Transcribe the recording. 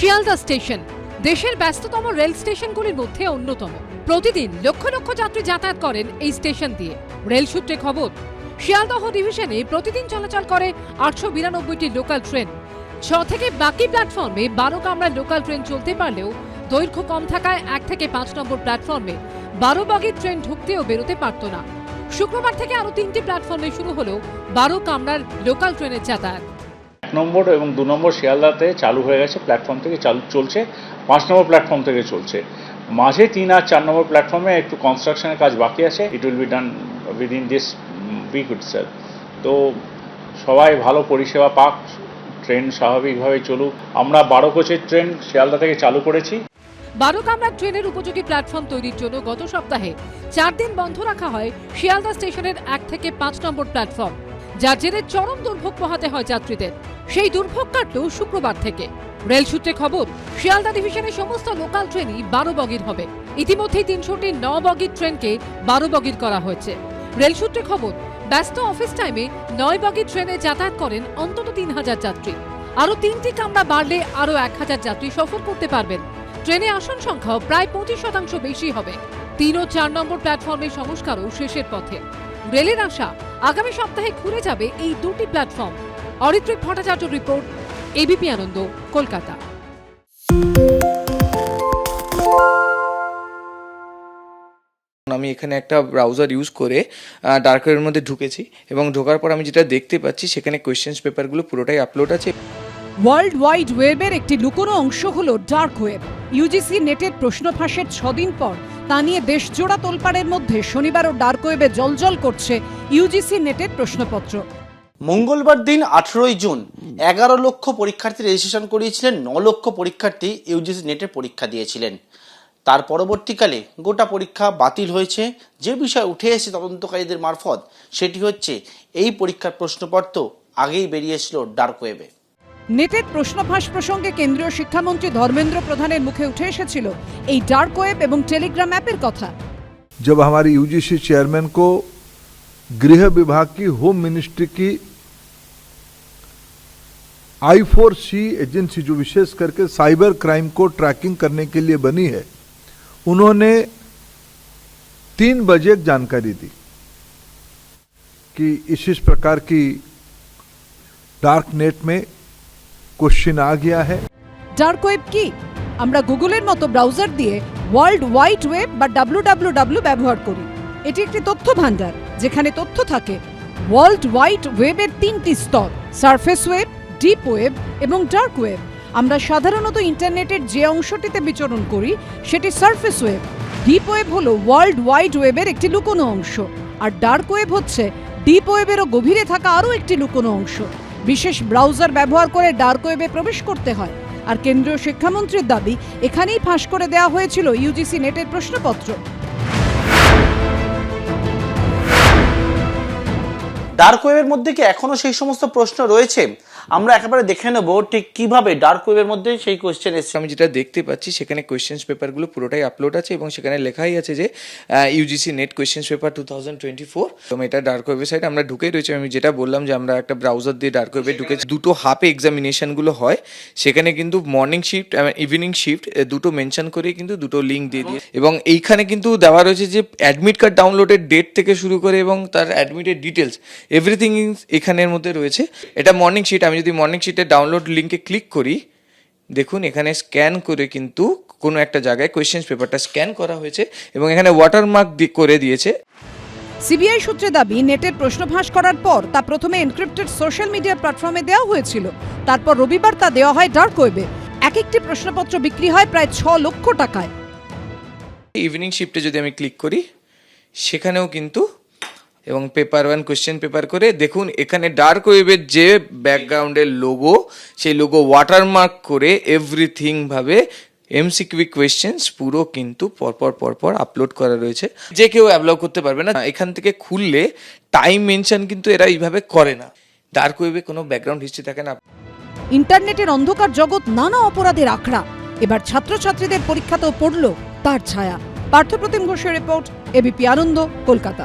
Sealdah station. দেশের ব্যস্ততম rail স্টেশনগুলির মধ্যে অন্যতম। প্রতিদিন লক্ষ লক্ষ যাত্রী যাতায়াত করেন এই স্টেশন দিয়ে। রেল সূত্রে খবর, শিয়ালদহ ডিভিশনে প্রতিদিন চলাচল করে আটশো বিরানব্বইটি লোকাল ট্রেন। ছ থেকে বাকি প্ল্যাটফর্মে বারো কামরার লোকাল ট্রেন চলতে পারলেও দৈর্ঘ্য কম থাকায় এক থেকে পাঁচ নম্বর প্ল্যাটফর্মে বারো বগির ট্রেন ঢুকতে ও বেরোতে পারত না। শুক্রবার থেকে আরও তিনটি প্ল্যাটফর্মে শুরু হলো বারো কামরার লোকাল ট্রেনের যাতায়াত। নম্বর এবং দু নম্বর শিয়ালদাতে চালু হয়ে গেছে প্ল্যাটফর্ম থেকে চালু চলছে, পাঁচ নম্বর প্ল্যাটফর্ম থেকে চলছে। মাঝে তিন আর চার নম্বর প্ল্যাটফর্মে একটু কনস্ট্রাকশনের কাজ বাকি আছে it will be done within this week itself তো সবাই ভালো পরিষেবা পাক ট্রেন স্বাভাবিকভাবে চলুক। আমরা বারো কোচের ট্রেন শিয়ালদা থেকে চালু করেছি। বারো কামরার ট্রেনের উপযোগী প্ল্যাটফর্ম তৈরির জন্য গত সপ্তাহে চার দিন বন্ধ রাখা হয় শিয়ালদা স্টেশনের এক থেকে পাঁচ নম্বর প্ল্যাটফর্ম যার জেরে চরম দুর্ভোগ পোহাতে হয় যাত্রীদের। সেই দুর্ভোগ কাটল শুক্রবার থেকে। রেল সূত্রে খবর, শিয়ালদা ডিভিশনের সমস্ত লোকাল ট্রেনই বারো বগির হবে। ইতিমধ্যেই তিনশোটি ন বগির ট্রেনকে বারো বগির করা হয়েছে। রেল সূত্রে খবর, ব্যস্ত অফিস টাইমে নয় বগির ট্রেনে যাতায়াত করেন অন্তত তিন হাজার যাত্রী। আরও তিনটি কামরা বাড়লে আরও এক হাজার যাত্রী সফর করতে পারবেন। ট্রেনে আসন সংখ্যাও প্রায় পঁচিশ শতাংশ বেশি হবে। তিন ও চার নম্বর প্ল্যাটফর্মের সংস্কারও শেষের পথে। রেলের আশা আগামী সপ্তাহে খুলে যাবে এই দুটি platform. Aritrik Bhattacharya report ABP Ananda, Kolkata. আমি এখানে একটা ব্রাউজার ইউজ করে ডার্ক ওয়েবের মধ্যে ঢুকেছি এবং ঢোকার পর আমি যেটা দেখতে পাচ্ছি, সেখানে কোয়েশ্চেন্স পেপারগুলো পুরোটাই আপলোড আছে। ওয়ার্ল্ড ওয়াইড ওয়েবের একটি লুকোনো অংশ হল ডার্ক ওয়েব ইউজিসি নেটের প্রশ্ন ফাঁসের ছদিন পর তা নিয়ে দেশজোড়া তোলপাড়ের মধ্যে শনিবারও ডার্ক ওয়েবে জলজল করছে ইউজিসি নেটের প্রশ্নপত্র। মঙ্গলবার দিন আঠেরোই জুন, এগারো লক্ষ পরীক্ষার্থী রেজিস্ট্রেশন করিয়েছিলেন, ন লক্ষ পরীক্ষার্থী ইউজিসি নেটের পরীক্ষা দিয়েছিলেন। তার পরবর্তীকালে গোটা পরীক্ষা বাতিল হয়েছে। যে বিষয় উঠে এসেছে তদন্তকারীদের মারফত, সেটি হচ্ছে, এই পরীক্ষার প্রশ্নপত্র আগেই বেরিয়েছিল ডার্ক ওয়েবে নেটের প্রশ্ন ফাঁস প্রসঙ্গে কেন্দ্রীয় শিক্ষামন্ত্রী ধর্মেন্দ্র প্রধানের মুখে উঠে এসেছিল এই ডার্ক ওয়েব এবং টেলিগ্রাম অ্যাপের কথা जब हमारे यूजीसी चेयरमैन को गृह विभाग की होम मिनिस्ट्री की आई फोर सी एजेंसी जो विशेष करके साइबर क्राइम को ट्रैकिंग करने के लिए बनी है उन्होंने तीन बजे एक जानकारी दी कि इस इस प्रकार की डार्क नेट में क्वेश्चन आ गया है ডার্ক ওয়েব কি আমরা গুগলের মতো ব্রাউজার দিয়ে ওয়ার্ল্ড ওয়াইড ওয়েব বা ডাব্লিউ ব্যবহার করি এটি একটি তথ্য ভান্ডার যেখানে তথ্য থাকে ওয়ার্ল্ড ওয়াইড ওয়েবের তিনটি স্তর সারফেস ওয়েব ডিপ ওয়েব এবং ডার্ক ওয়েব আমরা সাধারণত ইন্টারনেটের যে অংশটিতে বিচরণ করি সেটি সারফেস ওয়েব ডিপ ওয়েব হলো ওয়ার্ল্ড ওয়াইড ওয়েবের একটি লুকোনো অংশ আর ডার্ক ওয়েব হচ্ছে ডিপ ওয়েবেরও গভীরে থাকা আরও একটি লুকোনো অংশ বিশেষ ব্রাউজার ব্যবহার করে ডার্ক ওয়েবে প্রবেশ করতে হয়। আর কেন্দ্রীয় শিক্ষামন্ত্রীর দাবি, এখানেই ফাঁস করে দেওয়া হয়েছিল ইউজিসি নেটের প্রশ্নপত্র। ডার্ক ওয়েবের মধ্যে কি এখনও সেই সমস্ত প্রশ্ন রয়েছে? আমরা একেবারে দেখে নেব ঠিক কীভাবে ডার্ক ওয়েবের মধ্যে সেই কোয়েশ্চেন এসেছে। আমি যেটা দেখতে পাচ্ছি সেখানে কোয়েশ্চেন্স পেপারগুলো পুরোটাই আপলোড আছে এবং সেখানে লেখাই আছে যে UGC NET questions paper two thousand twenty four এবং এটা ডার্ক ওয়েবসাইট আমরা ঢুকেই রয়েছে। আমি যেটা বললাম যে আমরা একটা ব্রাউজার দিয়ে ডার্ক ওয়েবে ঢুকে দুটো হাফে এক্সামিনেশনগুলো হয়। সেখানে কিন্তু মর্নিং শিফট ইভিনিং শিফট দুটো মেনশন করে কিন্তু দুটো লিঙ্ক দিয়ে দিয়ে। এবং এইখানে কিন্তু দেওয়া রয়েছে যে অ্যাডমিট কার্ড ডাউনলোডের ডেট থেকে শুরু করে এবং তার অ্যাডমিটের ডিটেলস এভরিথিং এখানের মধ্যে রয়েছে। এটা মর্নিং শিট আমি যদি মর্নিং শিটের ডাউনলোড লিঙ্কে ক্লিক করি দেখুন এখানে স্ক্যান করে কিন্তু কোনো একটা জায়গায় কোয়েশ্চেন্স পেপারটা স্ক্যান করা হয়েছে এবং এখানে ওয়াটারমার্ক করে দিয়েছে। সিবিআই সূত্রে দাবি নেটের প্রশ্ন ফাঁস করার পর তা প্রথমে এনক্রিপ্টেড সোশ্যাল মিডিয়া প্ল্যাটফর্মে দেওয়া হয়েছিল। তারপর রবিবার তা দেওয়া হয় ডার্ক ওয়েবে এক একটি প্রশ্নপত্র বিক্রি হয় প্রায় ছ লক্ষ টাকায়। ইভিনিং শিফটে যদি আমি ক্লিক করি সেখানেও কিন্তু এবং পেপার ওয়ান কোয়েশ্চেন পেপার করে দেখুন, এখানে ডার্ক ওয়েবের যে ব্যাকগ্রাউন্ডের লোগো সেই লোগো ওয়াটারমার্ক করে এভরিথিং ভাবে এমসিকিউ কোয়েশ্চেন্স পুরো কিন্তু পরপর পরপর আপলোড করা রয়েছে। যে কেউ অ্যাপ্লাই করতে পারবে না, এখান থেকে খুললে টাইম মেনশন কিন্তু এরা এইভাবে করে না। ডার্ক ওয়েবে কোনো ব্যাকগ্রাউন্ড হিস্ট্রি থাকে না। ইন্টারনেটের অন্ধকার জগৎ নানা অপরাধের আখড়া। এবার ছাত্রছাত্রীদের পরীক্ষাতেও পড়ল তার ছায়া। পার্থপ্রতিম ঘোষের রিপোর্ট এবিপি আনন্দ কলকাতা।